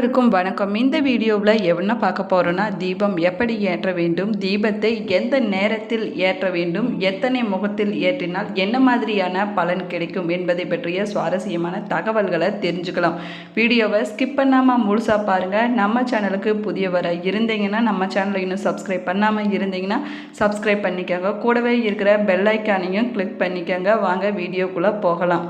இருக்கும் வணக்கம். இந்த வீடியோவில் என்ன பார்க்க போகிறோன்னா தீபம் எப்படி ஏற்ற வேண்டும் தீபத்தை எந்த நேரத்தில் ஏற்ற வேண்டும் எத்தனை முகத்தில் ஏற்றினால் என்ன மாதிரியான பலன் கிடைக்கும் என்பதை பற்றிய சுவாரஸ்யமான தகவல்களை தெரிஞ்சுக்கலாம். வீடியோவை ஸ்கிப் பண்ணாமல் முழுசாக பாருங்கள் நம்ம சேனலுக்கு புதியவரை இருந்தீங்கன்னா நம்ம சேனலை இன்னும் சப்ஸ்கிரைப் பண்ணாமல் இருந்தீங்கன்னா சப்ஸ்கிரைப் பண்ணிக்கோங்க. கூடவே இருக்கிற பெல் ஐக்கானையும் கிளிக் பண்ணிக்கோங்க. வாங்க வீடியோக்குள்ளே போகலாம்.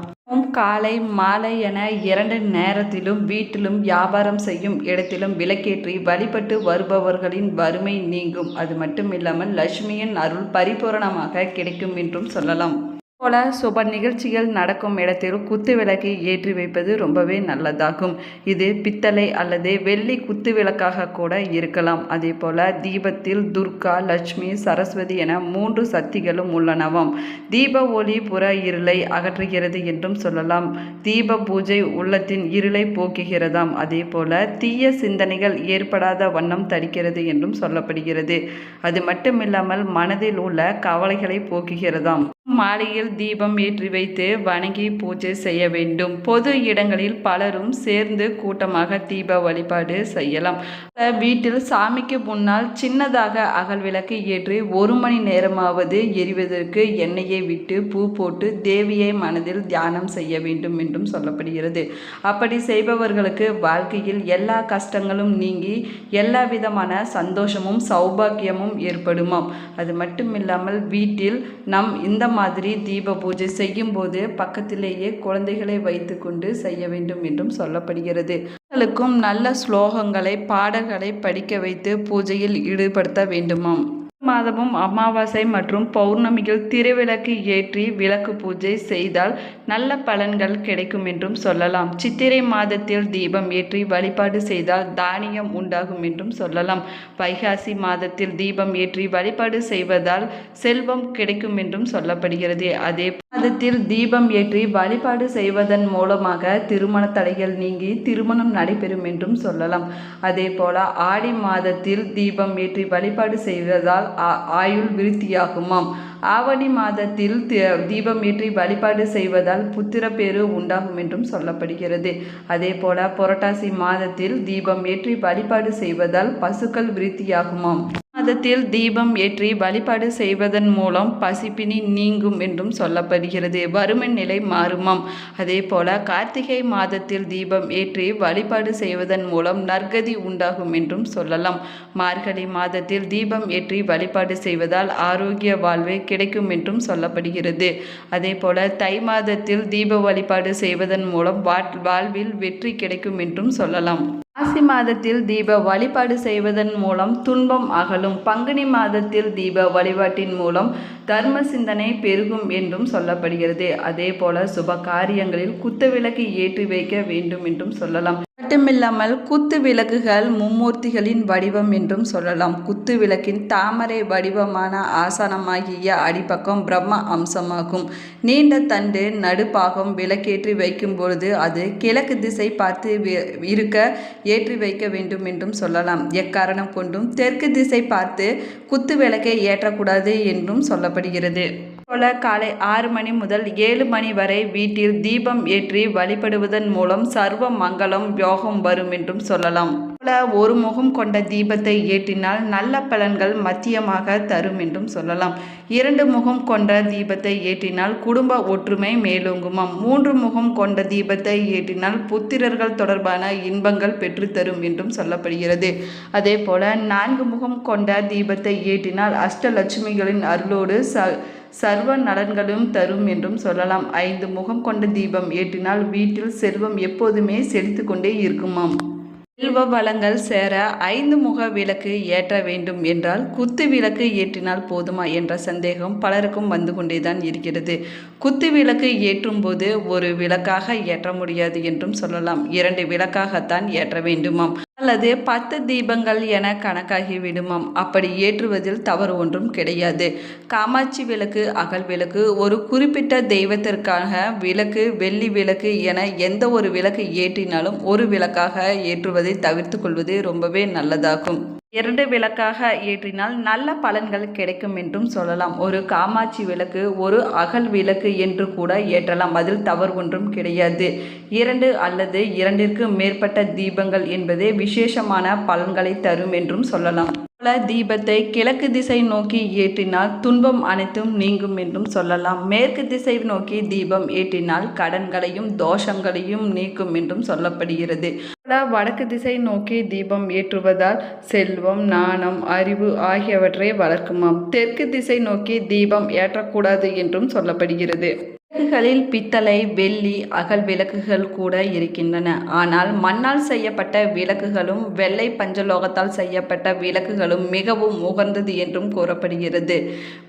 காலை மாலை என இரண்டு நேரத்திலும் வீட்டிலும் வியாபாரம் செய்யும் இடத்திலும் விளக்கேற்றி வழிபட்டு வருபவர்களின் வறுமை நீங்கும். அது மட்டுமில்லாமல் லட்சுமியின் அருள் பரிபூரணமாக கிடைக்கும் என்றும் சொல்லலாம். போல சுப நிகழ்ச்சிகள் நடக்கும் இடத்தில் குத்து விளக்கை ஏற்றி வைப்பது ரொம்பவே நல்லதாகும். இது பித்தளை அல்லது வெள்ளி குத்து விளக்காக கூட இருக்கலாம். அதே போல தீபத்தில் துர்கா லட்சுமி சரஸ்வதி என மூன்று சக்திகளும் உள்ளனவாம். தீப ஒளி புற இருளை அகற்றுகிறது என்றும் சொல்லலாம். தீப பூஜை உள்ளத்தின் இருளை போக்குகிறதாம். அதே போல தீய சிந்தனைகள் ஏற்படாத வண்ணம் தடுக்கிறது என்றும் சொல்லப்படுகிறது. அது மட்டுமில்லாமல் மனதில் உள்ள கவலைகளை போக்குகிறதாம். மாலையில் தீபம் ஏற்றி வைத்து வணங்கி பூஜை செய்ய வேண்டும். பொது இடங்களில் பலரும் சேர்ந்து கூட்டமாக தீப வழிபாடு செய்யலாம். வீட்டில் சாமிக்கு முன்னால் சின்னதாக அகல் விளக்கு ஏற்றி ஒரு மணி நேரமாவது எரிவதற்கு எண்ணெயை விட்டு பூ போட்டு தேவியை மனதில் தியானம் செய்ய வேண்டும் என்றும் சொல்லப்படுகிறது. அப்படி செய்பவர்களுக்கு வாழ்க்கையில் எல்லா கஷ்டங்களும் நீங்கி எல்லா விதமான சந்தோஷமும் சௌபாக்கியமும் ஏற்படுமாம். அது மட்டும் இல்லாமல் வீட்டில் நம் இந்த மாதிரி தீப பூஜை செய்யும் போது பக்கத்திலேயே குழந்தைகளை வைத்துக்கொண்டு செய்ய வேண்டும் என்றும் சொல்லப்படுகிறது. குழந்தைகளுக்கும் நல்ல ஸ்லோகங்களை பாடல்களை படிக்க வைத்து பூஜையில் ஈடுபடுத்த வேண்டுமாம். மாதமும் அமாவாசை மற்றும் பௌர்ணமியில் திருவிளக்கு ஏற்றி விளக்கு பூஜை செய்தால் நல்ல பலன்கள் கிடைக்கும் என்றும் சொல்லலாம். சித்திரை மாதத்தில் தீபம் ஏற்றி வழிபாடு செய்தால் தானியம் உண்டாகும் என்றும் சொல்லலாம். வைகாசி மாதத்தில் தீபம் ஏற்றி வழிபாடு செய்வதால் செல்வம் கிடைக்கும் என்றும் சொல்லப்படுகிறது. அதே மாதத்தில் தீபம் ஏற்றி வழிபாடு செய்வதன் மூலமாக திருமண தடைகள் நீங்கி திருமணம் நடைபெறும் என்றும் சொல்லலாம். அதே போல ஆடி மாதத்தில் தீபம் ஏற்றி வழிபாடு செய்வதால் ஆயுள் விருத்தியாகுமாம். ஆவணி மாதத்தில் தீபம் ஏற்றி வழிபாடு செய்வதால் புத்திரப்பேறு உண்டாகும் என்றும் சொல்லப்படுகிறது. அதே போல புரட்டாசி மாதத்தில் தீபம் ஏற்றி வழிபாடு செய்வதால் பசுக்கள் விருத்தியாகுமாம். மாதத்தில் தீபம் ஏற்றி வழிபாடு செய்வதன் மூலம் பசிப்பினி நீங்கும் என்றும் சொல்லப்படுகிறது. வறுமை நிலை மாறுமாம். அதே போல கார்த்திகை மாதத்தில் தீபம் ஏற்றி வழிபாடு செய்வதன் மூலம் நற்கதி உண்டாகும் என்றும் சொல்லலாம். மார்கழி மாதத்தில் தீபம் ஏற்றி வழிபாடு செய்வதால் ஆரோக்கிய வாழ்வு கிடைக்கும் என்றும் சொல்லப்படுகிறது. அதே போல தை மாதத்தில் தீப வழிபாடு செய்வதன் மூலம் வாழ்வில் வெற்றி கிடைக்கும் என்றும் சொல்லலாம். மாசி மாதத்தில் தீப வழிபாடு செய்வதன் மூலம் துன்பம் அகலும். பங்குனி மாதத்தில் தீப வழிபாட்டின் மூலம் தர்ம சிந்தனை பெருகும் என்றும் சொல்லப்படுகிறது. அதே போல சுப காரியங்களில் குத்து விளக்கு ஏற்றி வைக்க வேண்டும் என்றும் சொல்லலாம். மட்டுமில்லாமல் குத்து விளக்குகள் மும்மூர்த்திகளின் வடிவம் என்றும் சொல்லலாம். குத்து குத்து விளக்கின் தாமரை வடிவமான ஆசனமாகிய அடிப்பக்கம் பிரம்ம அம்சமாகும். நீண்ட தண்டு நடுப்பாகம் விளக்கேற்றி வைக்கும் பொழுது அது கிழக்கு திசை பார்த்து இருக்க ஏற்றி வைக்க வேண்டும் என்றும் சொல்லலாம். எக்காரணம் கொண்டும் தெற்கு திசை பார்த்து குத்து விளக்கை ஏற்றக்கூடாது என்றும் சொல்லப்படுகிறது. போல காலை ஆறு மணி முதல் ஏழு மணி வரை வீட்டில் தீபம் ஏற்றி வழிபடுவதன் மூலம் சர்வ மங்களம் யோகம் வரும் என்றும் சொல்லலாம். போல ஒரு முகம் கொண்ட தீபத்தை ஏற்றினால் நல்ல பலன்கள் மத்தியமாக தரும் என்றும் சொல்லலாம். இரண்டு முகம் கொண்ட தீபத்தை ஏற்றினால் குடும்ப ஒற்றுமை மேலோங்குமாம் மூன்று முகம் கொண்ட தீபத்தை ஏற்றினால் புத்திரர்கள் தொடர்பான இன்பங்கள் பெற்றுத்தரும் என்றும் சொல்லப்படுகிறது. அதே போல நான்கு முகம் கொண்ட தீபத்தை ஏற்றினால் அஷ்டலட்சுமிகளின் அருளோடு ச சர்வ நலன்களும் தரும் என்றும் சொல்லலாம். ஐந்து முகம் கொண்ட தீபம் ஏற்றினால் வீட்டில் செல்வம் எப்போதுமே செழித்து கொண்டே இருக்குமாம். செல்வ வளங்கள் சேர ஐந்து முக விளக்கு ஏற்ற வேண்டும் என்றால் குத்து விளக்கு ஏற்றினால் போதுமா என்ற சந்தேகம் பலருக்கும் வந்து கொண்டேதான் இருக்கிறது. குத்து விளக்கு ஏற்றும் போது ஒரு விளக்காக ஏற்ற முடியாது என்றும் சொல்லலாம். இரண்டு விளக்காகத்தான் ஏற்ற வேண்டுமாம். அல்லது பத்து தீபங்கள் என கணக்காகி விடுமாம். அப்படி ஏற்றுவதில் தவறு ஒன்றும் கிடையாது. காமாட்சி விளக்கு அகல் விளக்கு ஒரு குறிப்பிட்ட தெய்வத்திற்காக விளக்கு வெள்ளி விளக்கு என எந்த ஒரு விளக்கு ஏற்றினாலும் ஒரு விளக்காக ஏற்றுவதை தவிர்த்து கொள்வது ரொம்பவே நல்லதாகும். இரண்டு விளக்காக ஏற்றினால் நல்ல பலன்கள் கிடைக்கும் என்றும் சொல்லலாம். ஒரு காமாட்சி விளக்கு ஒரு அகல் விளக்கு என்று கூட ஏற்றலாம். அதில் தவறு ஒன்றும் கிடையாது. இரண்டு அல்லது இரண்டிற்கு மேற்பட்ட தீபங்கள் என்பதே விசேஷமான பலன்களை தரும் என்றும் சொல்லலாம். பல தீபத்தை கிழக்கு திசை நோக்கி ஏற்றினால் துன்பம் அனைத்தும் நீங்கும் என்றும் சொல்லலாம். மேற்கு திசை நோக்கி தீபம் ஏற்றினால் கடன்களையும் தோஷங்களையும் நீக்கும் என்றும் சொல்லப்படுகிறது. வடக்கு திசை நோக்கி தீபம் ஏற்றுவதால் செல்வம் நாணம் அறிவு ஆகியவற்றை வளர்க்குமாம். தெற்கு திசை நோக்கி தீபம் ஏற்றக்கூடாது என்றும் சொல்லப்படுகிறது. விளக்குகளில் பித்தளை வெள்ளி அகல் விளக்குகள் கூட இருக்கின்றன. ஆனால் மண்ணால் செய்யப்பட்ட விளக்குகளும் வெள்ளை பஞ்சலோகத்தால் செய்யப்பட்ட விளக்குகளும் மிகவும் உகந்தது என்றும் கூறப்படுகிறது.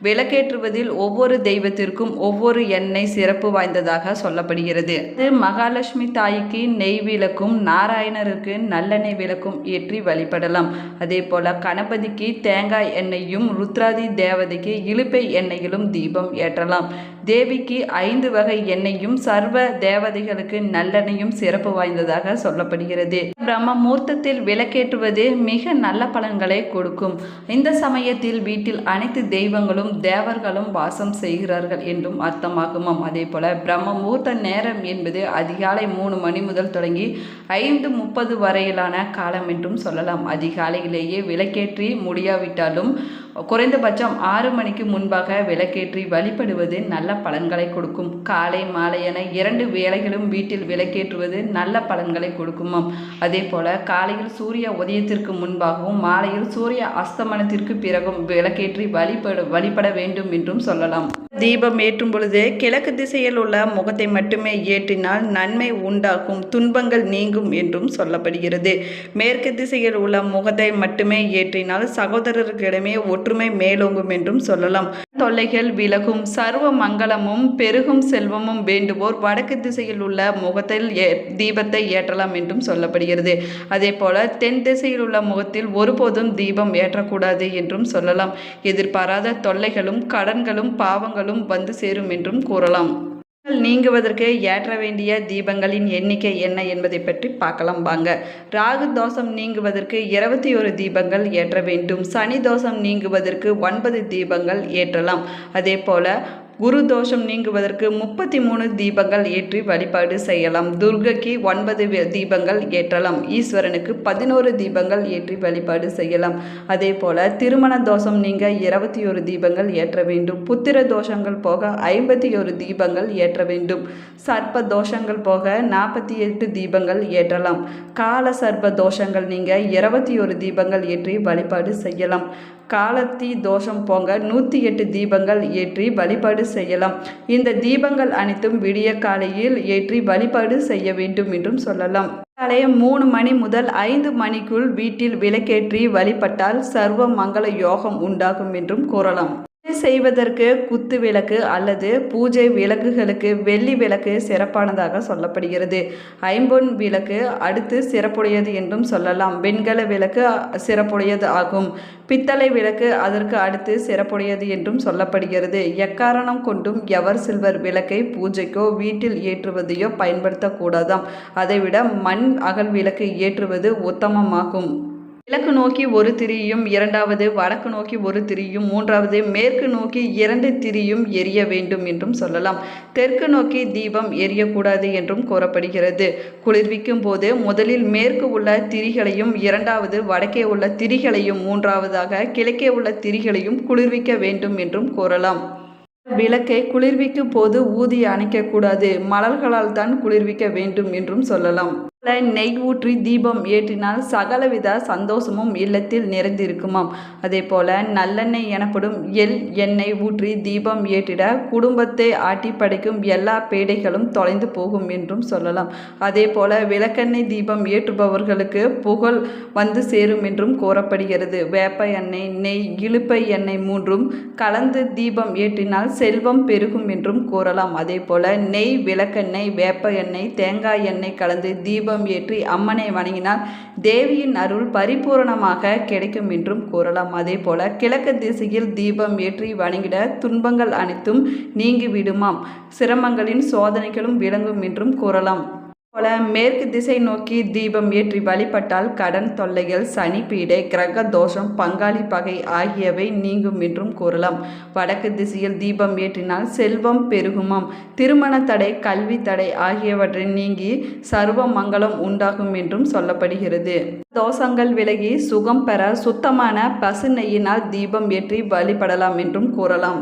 விளக்கேற்றுவதில் ஒவ்வொரு தெய்வத்திற்கும் ஒவ்வொரு எண்ணெய் சிறப்பு வாய்ந்ததாக சொல்லப்படுகிறது. இது மகாலட்சுமி தாய்க்கு நெய் விளக்கும் நாராயணருக்கு நல்லெண்ணெய் விளக்கும் ஏற்றி வழிபடலாம். அதே போல கணபதிக்கு தேங்காய் எண்ணெயும் ருத்ராதி தேவதைக்கு இழுப்பை எண்ணெயிலும் தீபம் ஏற்றலாம். தேவிக்கு ஐந்து வகை எண்ணெயும் சர்வ தேவதைகளுக்கு நல்லெண்ணையும் சிறப்பு வாய்ந்ததாக சொல்லப்படுகிறது. பிரம்ம மூர்த்தத்தில் விளக்கேற்றுவது மிக நல்ல பலன்களை கொடுக்கும். இந்த சமயத்தில் வீட்டில் அனைத்து தெய்வங்களும் தேவர்களும் வாசம் செய்கிறார்கள் என்றும் அர்த்தமாகுமாம். அதே போல பிரம்ம மூர்த்த நேரம் என்பது அதிகாலை மூணு மணி முதல் தொடங்கி ஐந்து முப்பது வரையிலான காலம் என்றும் சொல்லலாம். அதிகாலையிலேயே விளக்கேற்றி முடியாவிட்டாலும் குறைந்தபட்சம் ஆறு மணிக்கு முன்பாக விளக்கேற்றி வழிபடுவது நல்ல பலன்களை கொடுக்கும். காலை மாலை என இரண்டு வேலைகளும் வீட்டில் விளக்கேற்றுவது நல்ல பலன்களை கொடுக்குமாம். அதே போல காலையில் சூரிய உதயத்திற்கு முன்பாகவும் மாலையில் சூரிய அஸ்தமனத்திற்கு பிறகும் விளக்கேற்றி வழிபட வழிபட வேண்டும் என்றும் சொல்லலாம். தீபம் ஏற்றும் பொழுது கிழக்கு திசையில் உள்ள முகத்தை மட்டுமே ஏற்றினால் நன்மை உண்டாகும் துன்பங்கள் நீங்கும் என்றும் சொல்லப்படுகிறது. மேற்கு திசையில் உள்ள முகத்தை மட்டுமே ஏற்றினால் சகோதரர்களிடமே ஒற்றுமை மேலோங்கும் என்றும் சொல்லலாம். தொல்லைகள் விலகும் சர்வ மங்களமும் பெருகும் செல்வமும் வேண்டுவோர் வடக்கு திசையில் உள்ள முகத்தில் ஏ தீபத்தை ஏற்றலாம் என்றும் சொல்லப்படுகிறது. அதே போல தென் திசையில் உள்ள முகத்தில் ஒருபோதும் தீபம் ஏற்றக்கூடாது என்றும் சொல்லலாம். எதிர்பாராத தொல்லைகளும் கடன்களும் பாவங்களும் வந்து சேரும் என்றும் கூறலாம். நீங்குவதற்கு ஏற்ற வேண்டிய தீபங்களின் எண்ணிக்கை என்ன என்பதை பற்றி பார்க்கலாம் வாங்க. ராகு தோஷம் நீங்குவதற்கு இருபத்தி ஒரு தீபங்கள் ஏற்ற வேண்டும். சனி தோஷம் நீங்குவதற்கு ஒன்பது தீபங்கள் ஏற்றலாம். அதே போல குரு தோஷம் நீங்குவதற்கு முப்பத்தி மூணு தீபங்கள் ஏற்றி வழிபாடு செய்யலாம். துர்கைக்கு ஒன்பது தீபங்கள் ஏற்றலாம். ஈஸ்வரனுக்கு பதினோரு தீபங்கள் ஏற்றி வழிபாடு செய்யலாம். அதே போல திருமண தோஷம் நீங்க இருபத்தி ஒரு தீபங்கள் ஏற்ற வேண்டும். புத்திர தோஷங்கள் போக ஐம்பத்தி ஒரு தீபங்கள் ஏற்ற வேண்டும். சர்ப்ப தோஷங்கள் போக நாற்பத்தி எட்டு தீபங்கள் ஏற்றலாம். கால சர்ப்ப தோஷங்கள் நீங்க இருபத்தி ஒரு தீபங்கள் ஏற்றி வழிபாடு செய்யலாம். காலத்தி தோஷம் போங்க. நூற்றி எட்டு தீபங்கள் ஏற்றி வழிபாடு செய்யலாம். இந்த தீபங்கள் அனைத்தும் விடிய காலையில் ஏற்றி வழிபாடு செய்ய வேண்டும் என்றும் சொல்லலாம். காலை மூணு மணி முதல் ஐந்து மணிக்குள் வீட்டில் விளக்கேற்றி வழிபட்டால் சர்வ மங்கள யோகம் உண்டாகும் என்றும் கூறலாம். செய்வதற்கு குத்து விளக்கு அல்லது பூஜை விளக்குகளுக்கு வெள்ளி விளக்கு சிறப்பானதாக சொல்லப்படுகிறது. ஐம்பொன் விளக்கு அடுத்து சிறப்புடையது என்றும் சொல்லலாம். வெண்கல விளக்கு சிறப்புடையது ஆகும். பித்தளை விளக்கு அதற்கு அடுத்து சிறப்புடையது என்றும் சொல்லப்படுகிறது. எக்காரணம் கொண்டும் எவர் சில்வர் விளக்கை பூஜைக்கோ வீட்டில் ஏற்றுவதையோ பயன்படுத்தக்கூடாதாம். அதைவிட மண் அகல் விளக்கு ஏற்றுவது உத்தமமாகும். கிழக்கு நோக்கி ஒரு திரியும் இரண்டாவது வடக்கு நோக்கி ஒரு திரியும் மூன்றாவது மேற்கு நோக்கி இரண்டு திரியும் எரிய வேண்டும் என்றும் சொல்லலாம். தெற்கு நோக்கி தீபம் எரியக்கூடாது என்றும் கூறப்படுகிறது. குளிர்விக்கும் போது முதலில் மேற்கு உள்ள திரிகளையும் இரண்டாவது வடக்கே உள்ள திரிகளையும் மூன்றாவதாக கிழக்கே உள்ள திரிகளையும் குளிர்விக்க வேண்டும் என்றும் கூறலாம். விளக்கை குளிர்விக்கும் போது ஊதி அணைக்கக்கூடாது. மலர்களால் தான் குளிர்விக்க வேண்டும் என்றும் சொல்லலாம். நெய் ஊற்றி தீபம் ஏற்றினால் சகலவித சந்தோஷமும் இல்லத்தில் நிறைந்திருக்குமாம். அதே போல நல்லெண்ணெய் எனப்படும் எள் எண்ணெய் ஊற்றி தீபம் ஏற்றிட குடும்பத்தை ஆட்டி படைக்கும் எல்லா பேடைகளும் தொலைந்து போகும் என்றும் சொல்லலாம். அதே போல விளக்கெண்ணெய் தீபம் ஏற்றுபவர்களுக்கு புகழ் வந்து சேரும் என்றும் கூறப்படுகிறது. வேப்ப எண்ணெய் நெய் இழுப்பை எண்ணெய் மூன்றும் கலந்து தீபம் ஏற்றினால் செல்வம் பெருகும் என்றும் கூறலாம். அதே போல நெய் விளக்கெண்ணெய் வேப்ப எண்ணெய் தேங்காய் எண்ணெய் கலந்து தீபம் ஏற்றி அம்மனை வணங்கினால் தேவியின் அருள் பரிபூரணமாக கிடைக்கும் என்றும் கூறலாம். அதே போல கிழக்கு திசையில் தீபம் ஏற்றி வணங்கிட துன்பங்கள் அனைத்தும் நீங்கிவிடுமாம். சிரமங்களின் சோதனைகளும் விளங்கும் என்றும் கூறலாம். போல மேற்கு திசை நோக்கி தீபம் ஏற்றி வழிபட்டால் கடன் தொல்லைகள் சனி பீடை கிரக தோஷம் பங்காளி பகை ஆகியவை நீங்கும் என்றும் கூறலாம். வடக்கு திசையில் தீபம் ஏற்றினால் செல்வம் பெருகுமாம். திருமண தடை கல்வி தடை ஆகியவற்றை நீங்கி சர்வ மங்களம் உண்டாகும் என்றும் சொல்லப்படுகிறது. தோஷங்கள் விலகி சுகம் பெற சுத்தமான பசு நெய்யினால் தீபம் ஏற்றி வழிபடலாம் என்றும் கூறலாம்.